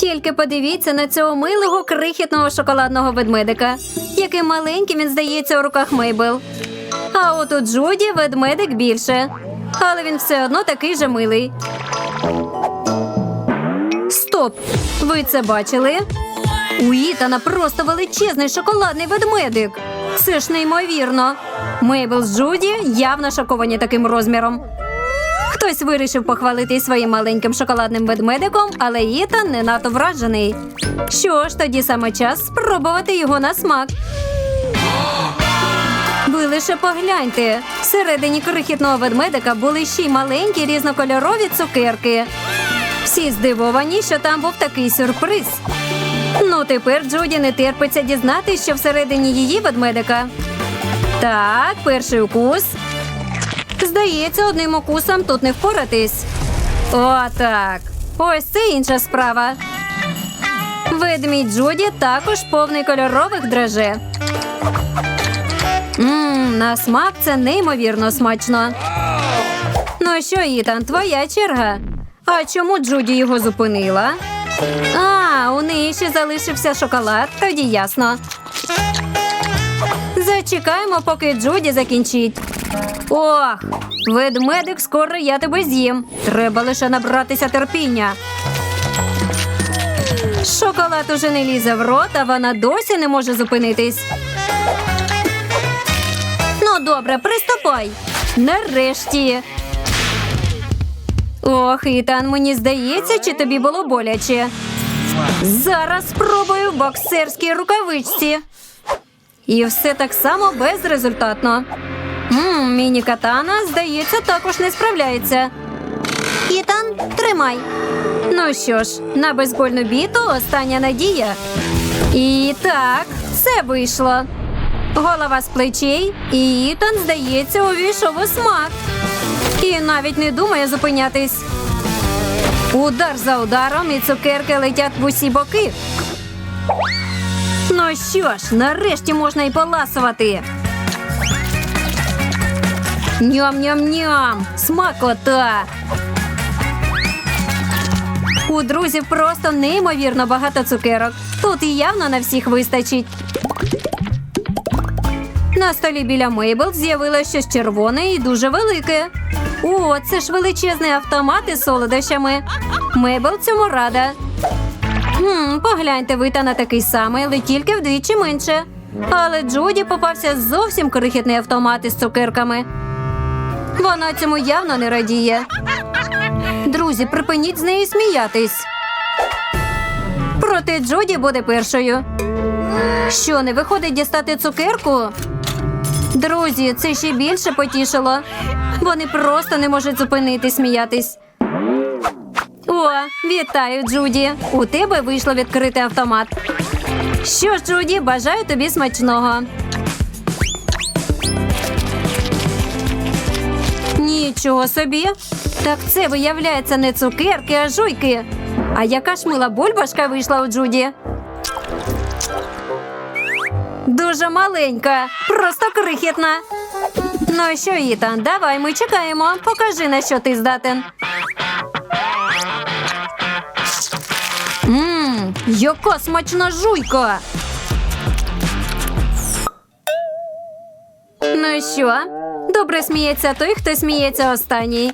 Тільки подивіться на цього милого крихітного шоколадного ведмедика, яким маленьким він здається у руках Мейбл. А от у Джуді ведмедик більше, але він все одно такий же милий. Стоп! Ви це бачили? У Ітана просто величезний шоколадний ведмедик. Це ж неймовірно. Мейбл з Джуді явно шоковані таким розміром. Хтось вирішив похвалити своїм маленьким шоколадним ведмедиком, але Ітан не надто вражений. Що ж, тоді саме час спробувати його на смак. Ви лише погляньте. Всередині крихітного ведмедика були ще й маленькі різнокольорові цукерки. Всі здивовані, що там був такий сюрприз. Ну, тепер Джуді не терпиться дізнатися, що всередині її ведмедика. Так, перший укус. Здається, одним укусом тут не впоратись. О, так. Ось це інша справа. Ведмідь Джуді також повний кольорових драже. Мм, на смак це неймовірно смачно. Ну що, Ітан, твоя черга. А чому Джуді його зупинила? А, у неї ще залишився шоколад, тоді ясно. Зачекаємо, поки Джуді закінчить. Ох, ведмедик, скоро я тебе з'їм. Треба лише набратися терпіння. Шоколад уже не лізе в рот, а вона досі не може зупинитись. Ну, добре, приступай. Нарешті. Ох, Ітан, мені здається, чи тобі було боляче. Зараз спробую в боксерській рукавичці. І все так само безрезультатно. Мм, міні-катана, здається, також не справляється. Ітан, тримай. Ну що ж, на безбольну біту остання надія. І так, все вийшло. Голова з плечей, і Ітан, здається, увійшов у смак. І навіть не думає зупинятись. Удар за ударом, і цукерки летять в усі боки. Ну що ж, нарешті можна й поласувати. Ням-ням-ням! Смакота! У друзів просто неймовірно багато цукерок. Тут і явно на всіх вистачить. На столі біля Мейбл з'явилося щось червоне і дуже велике. О, це ж величезний автомат із солодощами. Мейбл цьому рада. Хм, погляньте, ви та на такий самий, але тільки вдвічі менше. Але Джуді попався зовсім крихітний автомат із цукерками. Вона цьому явно не радіє. Друзі, припиніть з неї сміятись. Проте Джуді буде першою. Що, не виходить дістати цукерку? Друзі, це ще більше потішило. Вони просто не можуть зупинити сміятись. О, вітаю, Джуді. У тебе вийшло відкрити автомат. Що ж, Джуді, бажаю тобі смачного. Нічого собі. Так це виявляється не цукерки, а жуйки. А яка ж мила бульбашка вийшла у Джуді? Дуже маленька, просто крихітна. Ну що, Ітан, давай ми чекаємо. Покажи, на що ти здатен. Ммм, яка смачна жуйка. Ну що, добре сміється той, хто сміється останній.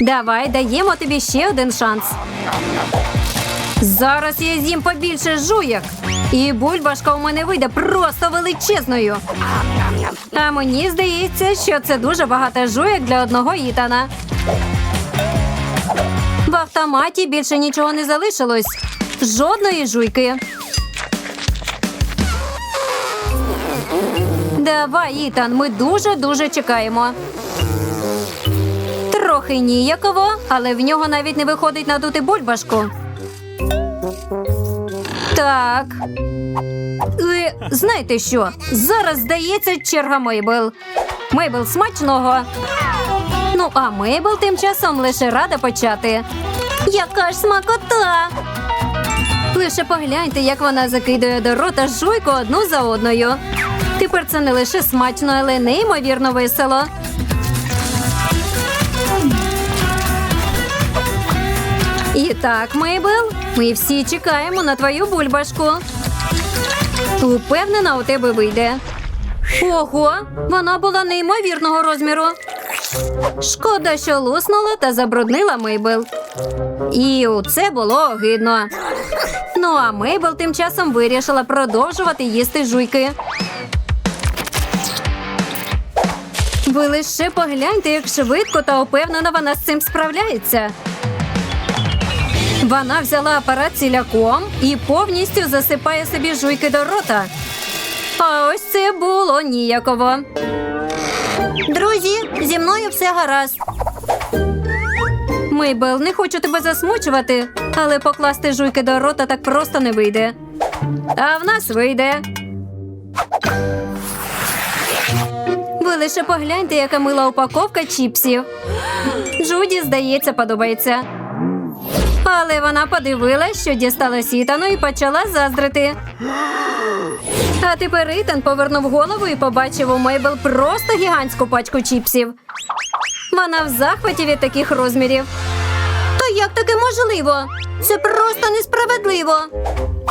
Давай даємо тобі ще один шанс. Зараз я з'їм побільше жуєк. І бульбашка у мене вийде просто величезною. А мені здається, що це дуже багато жуєк для одного Ітана. В автоматі більше нічого не залишилось. Жодної жуйки. Давай, Ітан, ми дуже-дуже чекаємо. Трохи ніяково, але в нього навіть не виходить надути бульбашку. Так. Ви знаєте що? Зараз здається черга Мейбл. Мейбл смачного. Ну, а Мейбл тим часом лише рада почати. Яка ж смакота! Лише погляньте, як вона закидує до рота жуйку одну за одною. Тепер це не лише смачно, але й неймовірно весело. І так, Мейбл, ми всі чекаємо на твою бульбашку. Упевнена, у тебе вийде. Ого, вона була неймовірного розміру. Шкода, що луснула та забруднила Мейбл. І це було огидно. Ну а Мейбл тим часом вирішила продовжувати їсти жуйки. Ви лише погляньте, як швидко та упевнено вона з цим справляється. Вона взяла апарат ціляком і повністю засипає собі жуйки до рота. А ось це було ніяково. Друзі, зі мною все гаразд. Мейбел, не хочу тебе засмучувати, але покласти жуйки до рота так просто не вийде. А в нас вийде. Ви лише погляньте, яка мила упаковка чіпсів. Джуді, здається, подобається. Але вона подивилась, що дістала сітану і почала заздрити. А тепер Ітан повернув голову і побачив у Мейбл просто гігантську пачку чіпсів. Вона в захваті від таких розмірів. Та як таке можливо? Це просто несправедливо.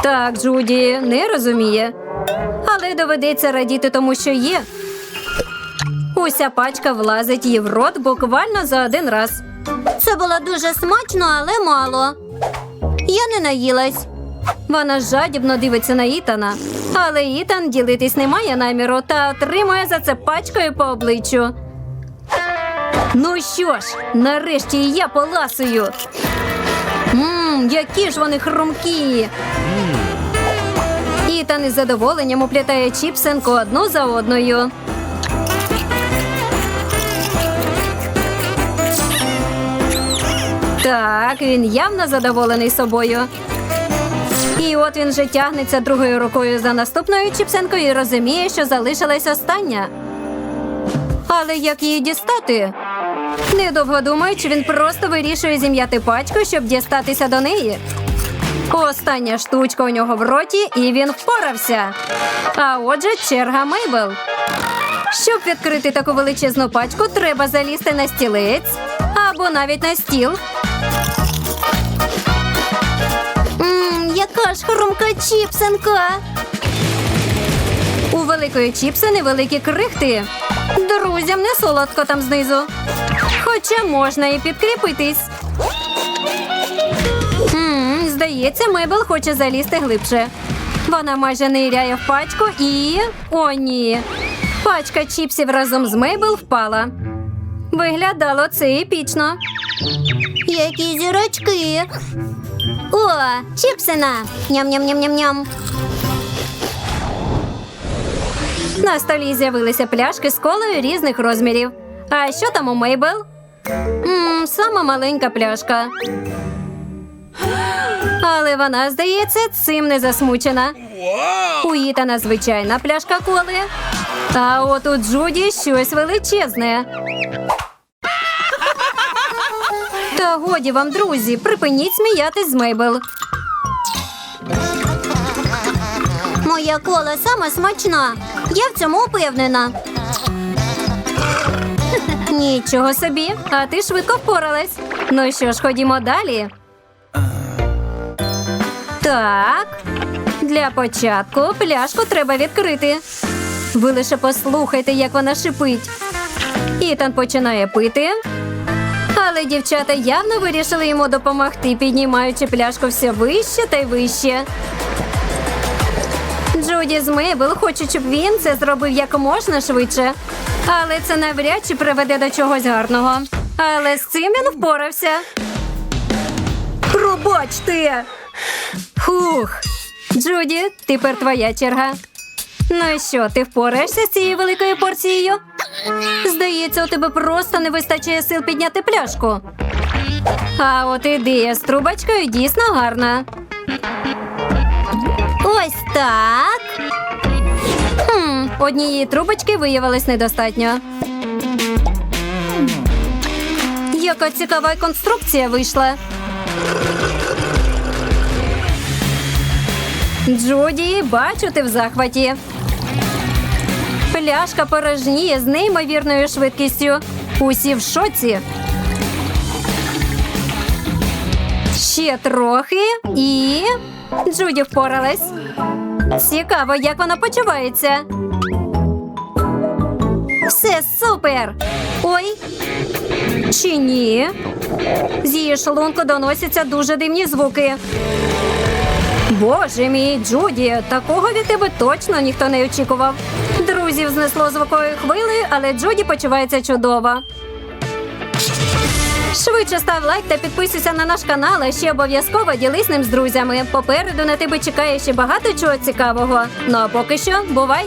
Так, Джуді не розуміє. Але доведеться радіти тому, що є. Уся пачка влазить їй в рот буквально за один раз. Це було дуже смачно, але мало. Я не наїлась. Вона жадібно дивиться на Ітана, але Ітан ділитись не має наміру та отримує за це пачкою по обличчю. Ну що ж, нарешті і я поласую. Ммм, які ж вони хрумкі. Ітан із задоволенням уплітає чіпсинку одну за одною. Так, він явно задоволений собою. І от він вже тягнеться другою рукою за наступною чіпсинкою і розуміє, що залишилась остання. Але як її дістати? Недовго думаючи, він просто вирішує зім'яти пачку, щоб дістатися до неї. Остання штучка у нього в роті, і він впорався. А отже, черга Мейбл. Щоб відкрити таку величезну пачку, треба залізти на стілець або навіть на стіл. Яка ж хрумка чіпсинка. У великої чіпси невеликі крихти. Друзям не солодко там знизу. Хоча можна і підкріпитись. М, здається, Мейбл хоче залізти глибше. Вона майже ниряє в пачку і. О, ні. Пачка чіпсів разом з Мейбл впала. Виглядало це епічно. Які зірочки. О, чіпсина. Ням-ням-ням-ням-ням. На столі з'явилися пляшки з колою різних розмірів. А що там у Мейбл? Мм, сама маленька пляшка. Але вона, здається, цим не засмучена. У Ітана звичайна пляшка коли. А от у Джуді щось величезне. Та годі вам, друзі, припиніть сміятись з Мейбл. Моя кола сама смачна. Я в цьому упевнена. Нічого собі, а ти швидко впоралась. Ну що ж, ходімо далі. Так, для початку пляшку треба відкрити. Ви лише послухайте, як вона шипить. Ітан починає пити. Але дівчата явно вирішили йому допомогти, піднімаючи пляшку все вище та й вище. Джуді з Мейбл хочуть, щоб він це зробив як можна швидше. Але це навряд чи приведе до чогось гарного. Але з цим він впорався. Пробачте! Хух. Джуді, тепер твоя черга. Ну і що, ти впораєшся з цією великою порцією? Здається, у тебе просто не вистачає сил підняти пляшку. А от ідея з трубочкою дійсно гарна. Ось так. Хм, однієї трубочки виявилось недостатньо. Яка цікава конструкція вийшла. Джуді, бачу, ти в захваті. Пляшка порожніє з неймовірною швидкістю. Усі в шоці. Ще трохи і. Джуді впоралась. Цікаво, як вона почувається. Все супер! Ой. Чи ні? З її шлунку доносяться дуже дивні звуки. Боже мій, Джуді, такого від тебе точно ніхто не очікував. Друзів знесло звуковою хвилею, але Джуді почувається чудово. Швидше став лайк та підписуйся на наш канал, а ще обов'язково ділись ним з друзями. Попереду на тебе чекає ще багато чого цікавого. Ну а поки що, бувай!